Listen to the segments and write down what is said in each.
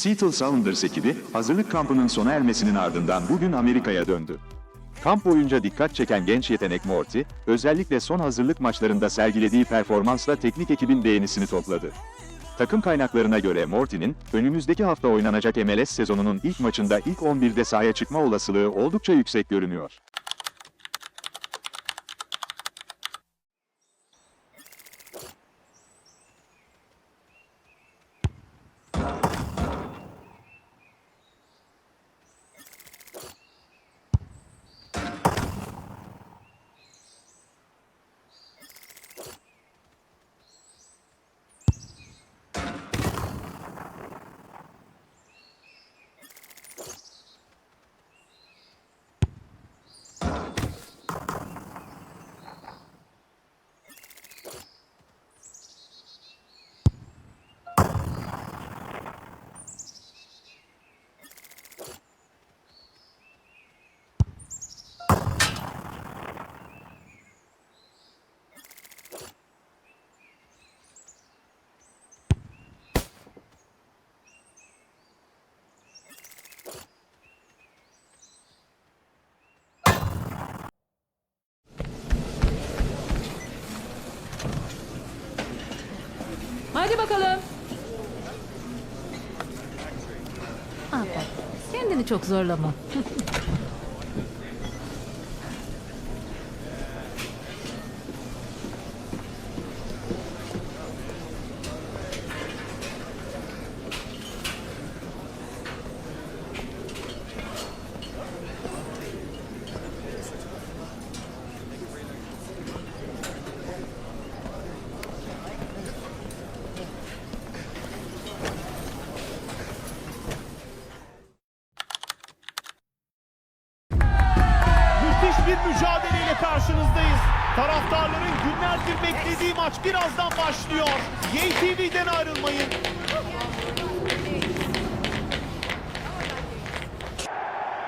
Seattle Sounders ekibi, hazırlık kampının sona ermesinin ardından bugün Amerika'ya döndü. Kamp boyunca dikkat çeken genç yetenek Morty, özellikle son hazırlık maçlarında sergilediği performansla teknik ekibin beğenisini topladı. Takım kaynaklarına göre Morty'nin, önümüzdeki hafta oynanacak MLS sezonunun ilk maçında ilk 11'de sahaya çıkma olasılığı oldukça yüksek görünüyor. Hadi bakalım. Aferin. Kendini çok zorlama. Müthiş bir mücadeleyle karşınızdayız. Taraftarların günlerdir beklediği maç birazdan başlıyor. YTV'den ayrılmayın.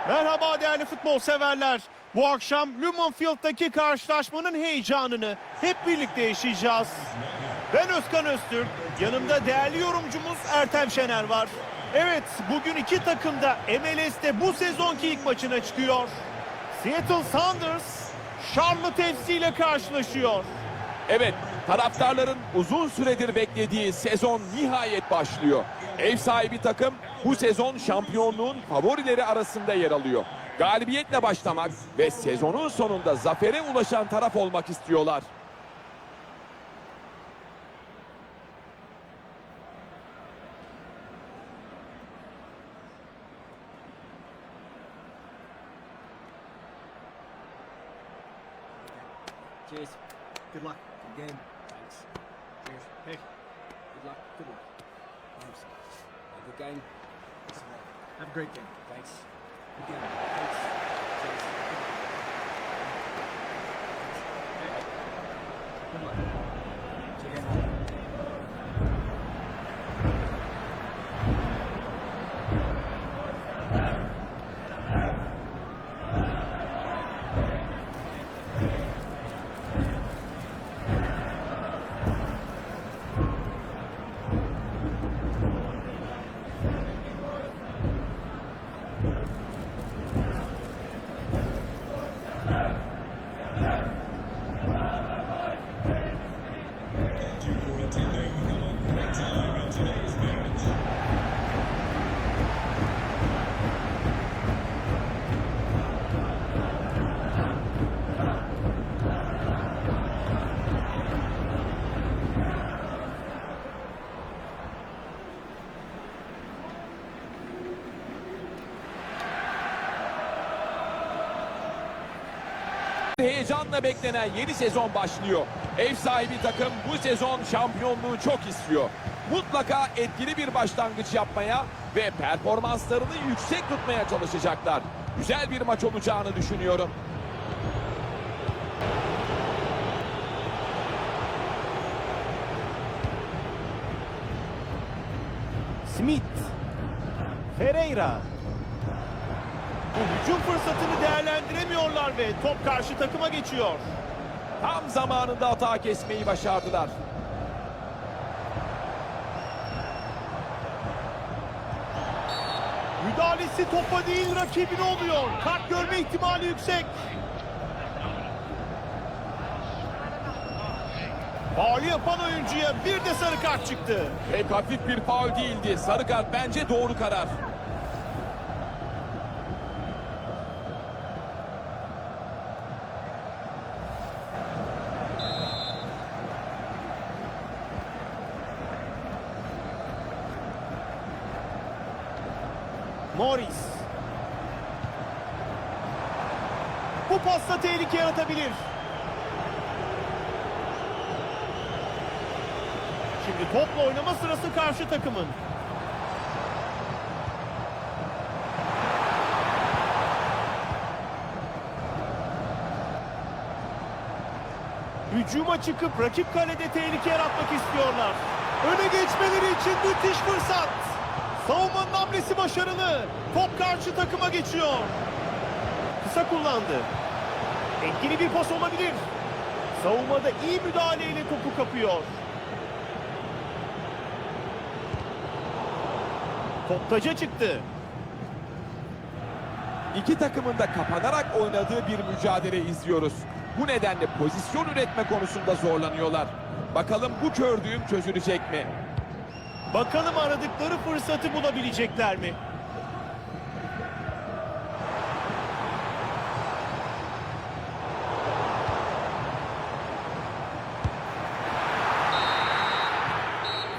Merhaba değerli futbol severler. Bu akşam Lumen Field'daki karşılaşmanın heyecanını hep birlikte yaşayacağız. Ben Özkan Öztürk, yanımda değerli yorumcumuz Ertem Şener var. Evet, bugün iki takım da MLS'te bu sezonki ilk maçına çıkıyor. Seattle Sounders, Charlotte FC ile karşılaşıyor. Evet, taraftarların uzun süredir beklediği sezon nihayet başlıyor. Ev sahibi takım bu sezon şampiyonluğun favorileri arasında yer alıyor. Galibiyetle başlamak ve sezonun sonunda zafere ulaşan taraf olmak istiyorlar. Cheers. Good luck. Good game. Thanks. Cheers. Hey. Good luck. Good luck. Thanks. Have a good game. Have a great game. Thanks. Good game. Thanks. Cheers. Good luck. Cheers. Heyecanla beklenen yeni sezon başlıyor. Ev sahibi takım bu sezon şampiyonluğu çok istiyor. Mutlaka etkili bir başlangıç yapmaya ve performanslarını yüksek tutmaya çalışacaklar. Güzel bir maç olacağını düşünüyorum. Smith, Ferreira. Bu hücum fırsatını değerlendiremiyorlar ve top karşı takıma geçiyor. Tam zamanında hata kesmeyi başardılar. Müdahalesi topa değil rakibine oluyor. Kart görme ihtimali yüksek. Faulü yapan oyuncuya bir de sarı kart çıktı. Pek hafif bir faul değildi. Sarı kart bence doğru karar. Morris. Bu pasta tehlike yaratabilir. Şimdi topla oynama sırası karşı takımın. Hücuma çıkıp rakip kalede tehlike yaratmak istiyorlar. Öne geçmeleri için müthiş fırsat. Savunmanın hamlesi başarılı. Top karşı takıma geçiyor. Kısa kullandı. Etkili bir pas olabilir. Savunmada iyi müdahaleyle topu kapıyor. Top taca çıktı. İki takımın da kapanarak oynadığı bir mücadele izliyoruz. Bu nedenle pozisyon üretme konusunda zorlanıyorlar. Bakalım bu kördüğüm çözülecek mi? Bakalım aradıkları fırsatı bulabilecekler mi?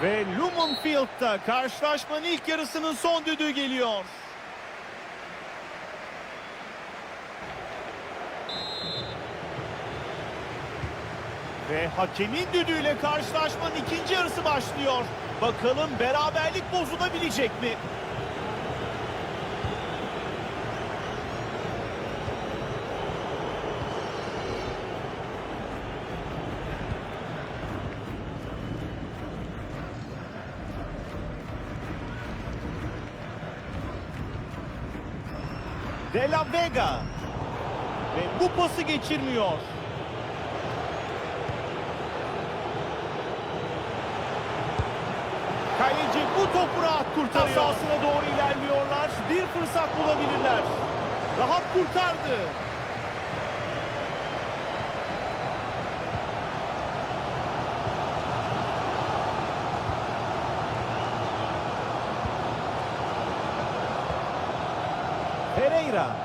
Ve Lumon Field'da karşılaşmanın ilk yarısının son düdüğü geliyor. Ve hakemin düdüğüyle karşılaşmanın ikinci yarısı başlıyor. Bakalım beraberlik bozulabilecek mi? De La Vega. Ve bu pası geçirmiyor. Kaleci bu topu rahat kurtarıyor. Sahasına doğru ilerliyorlar. Bir fırsat bulabilirler. Rahat kurtardı. Pereira.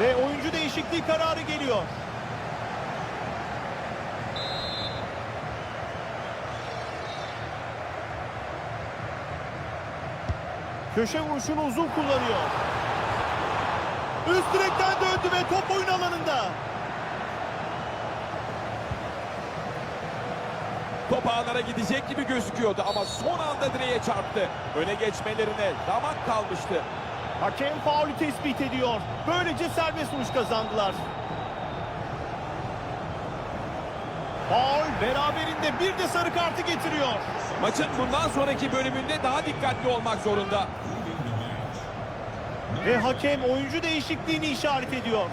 Ve oyuncu değişikliği kararı geliyor. Köşe vuruşunu uzun kullanıyor. Üst direkten döndü ve top oyun alanında. Top ağlara gidecek gibi gözüküyordu ama son anda direğe çarptı. Öne geçmelerine ramak kalmıştı. Hakem faulü tespit ediyor. Böylece serbest vuruş kazandılar. Faul beraberinde bir de sarı kartı getiriyor. Maçın bundan sonraki bölümünde daha dikkatli olmak zorunda. Ve hakem oyuncu değişikliğini işaret ediyor.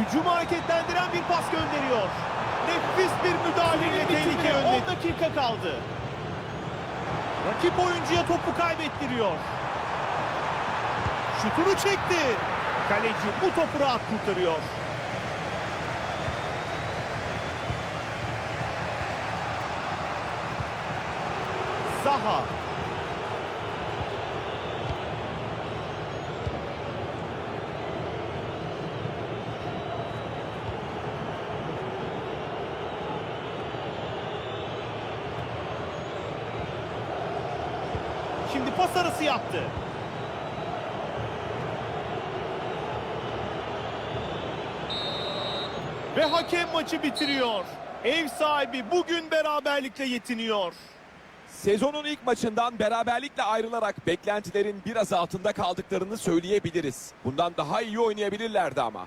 Hücumu hareketlendiren bir pas gönderiyor. Nefis bir müdahaleyle tehlike önledi. 10 dakika kaldı. Rakip oyuncuya topu kaybettiriyor. Şutunu çekti. Kaleci bu topu rahat kurtarıyor. Zaha. Şimdi pas arası yaptı. Ve hakem maçı bitiriyor. Ev sahibi bugün beraberlikle yetiniyor. Sezonun ilk maçından beraberlikle ayrılarak beklentilerin biraz altında kaldıklarını söyleyebiliriz. Bundan daha iyi oynayabilirlerdi ama.